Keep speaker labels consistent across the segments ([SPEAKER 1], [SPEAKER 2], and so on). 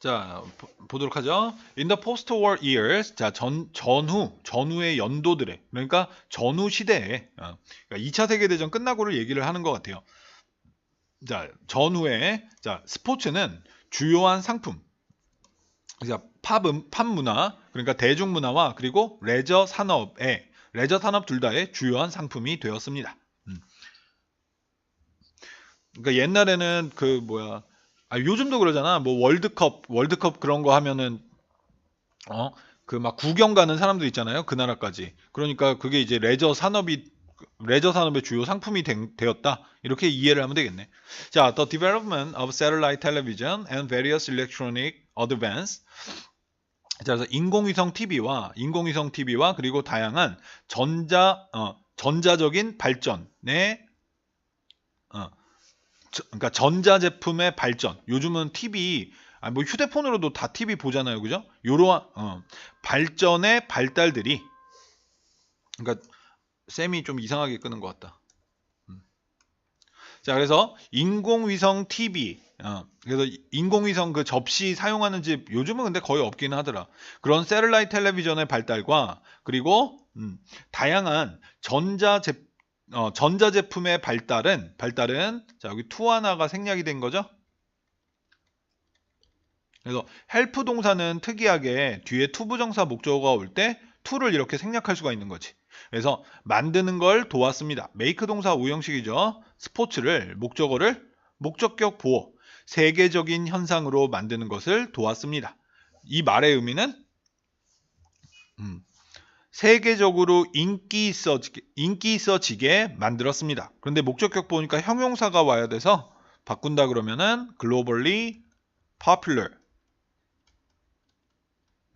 [SPEAKER 1] 자, 보- 보도록 하죠. In the post-war years, 자, 전, 전후, 전후의 연도들에, 그러니까 전후 시대에, 어, 그러니까 2차 세계 대전 끝나고를 얘기를 하는 것 같아요. 자, 전후에, 자, 스포츠는 주요한 상품, 그러니까 팝, 음, 팝 문화, 그러니까 대중 문화와 그리고 레저 산업의, 레저 산업 둘 다의 주요한 상품이 되었습니다. 음. 그러니까 옛날에는 그 뭐야, 아, 요즘도 그러잖아. 뭐 월드컵, 월드컵 그런 거 하면은 어, 그 막 구경 가는 사람도 있잖아요. 그 나라까지. 그러니까 그게 이제 레저 산업이 레저 산업의 주요 상품이 된- 되었다. 이렇게 이해를 하면 되겠네. 자, the development of satellite television and various electronic advance. 자, 그래서 인공위성 TV와 인공위성 TV와 그리고 다양한 전자 어, 전자적인 발전의 어, 저- 그러니까 전자 제품의 발전. 요즘은 TV, 아, 뭐 휴대폰으로도 다 TV 보잖아요, 그죠? 요러한 어, 발전의 발달들이, 그러니까 쌤이 좀 이상하게 끄는 것 같다. 음. 자, 그래서 인공위성 TV, 어, 그래서 이- 인공위성 그 접시 사용하는 집 요즘은 근데 거의 없긴 하더라. 그런 세를라이 텔레비전의 발달과 그리고 음, 다양한 전자 제 어, 전자제품의 발달은 발달은 자 여기 투 하나가 생략이 된 거죠. 그래서 헬프 동사는 특이하게 뒤에 투 부정사 목적어가 올 때 투를 이렇게 생략할 수가 있는 거지. 그래서 만드는 걸 도왔습니다. 메이크 동사 오형식이죠. 스포츠를 목적어를 목적격 보호 세계적인 현상으로 만드는 것을 도왔습니다. 이 말의 의미는 음, 세계적으로 인기 있어지게, 인기 있어지게 만들었습니다. 그런데 목적격 보니까 형용사가 와야 돼서 바꾼다 그러면은 globally popular.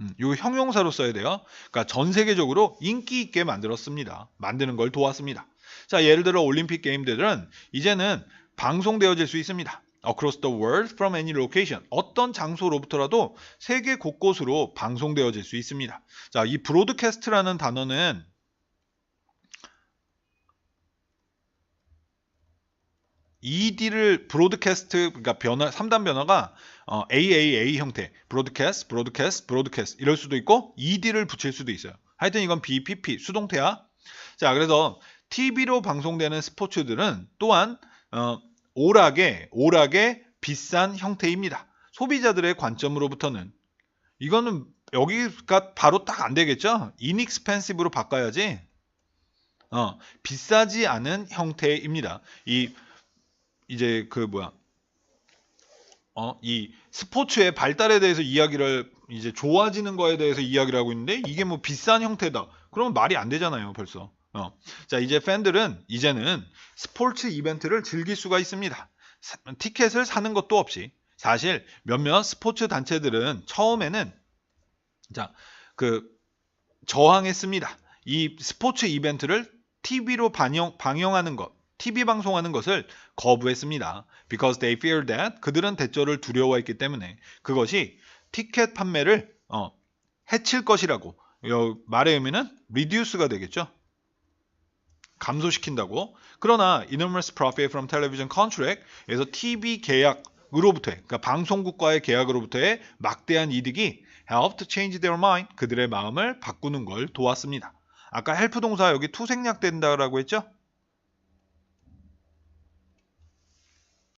[SPEAKER 1] 음, 요 형용사로 써야 돼요. 그러니까 전 세계적으로 인기 있게 만들었습니다. 만드는 걸 도왔습니다. 자, 예를 들어 올림픽 게임들은 이제는 방송되어질 수 있습니다. Across the world from any location. 어떤 장소로부터라도 세계 곳곳으로 방송되어질 수 있습니다. 자, 이 브로드캐스트라는 단어는 ED를 브로드캐스트 그러니까 변화 3단 변화가 어, AAA 형태 브로드캐스트, 브로드캐스트, 브로드캐스트 이럴 수도 있고 ED를 붙일 수도 있어요. 하여튼 이건 BPP 수동태야. 자, 그래서 TV로 방송되는 스포츠들은 또한 어, 오락의 오락의 비싼 형태입니다. 소비자들의 관점으로부터는 이거는 여기가 바로 딱 안 되겠죠? inexpensive로 바꿔야지. 어, 비싸지 않은 형태입니다. 이 이제 그 뭐야? 어, 이 스포츠의 발달에 대해서 이야기를 이제 좋아지는 거에 대해서 이야기를 하고 있는데 이게 뭐 비싼 형태다. 그러면 말이 안 되잖아요, 벌써. 어. 자, 이제 팬들은 이제는 스포츠 이벤트를 즐길 수가 있습니다. 사- 티켓을 사는 것도 없이. 사실 몇몇 스포츠 단체들은 처음에는 자, 그 저항했습니다. 이 스포츠 이벤트를 TV로 반영, 방영하는 것, TV 방송하는 것을 거부했습니다. Because they fear that 그들은 대처를 두려워했기 때문에 그것이 티켓 판매를 어, 해칠 것이라고 여, 말의 의미는 reduce가 되겠죠. 감소시킨다고. 그러나 enormous profit from television contract에서 TV 계약으로부터의 그러니까 방송국과의 계약으로부터의 막대한 이득이 helped change their mind 그들의 마음을 바꾸는 걸 도왔습니다. 아까 help 동사 여기 투 생략된다라고 했죠?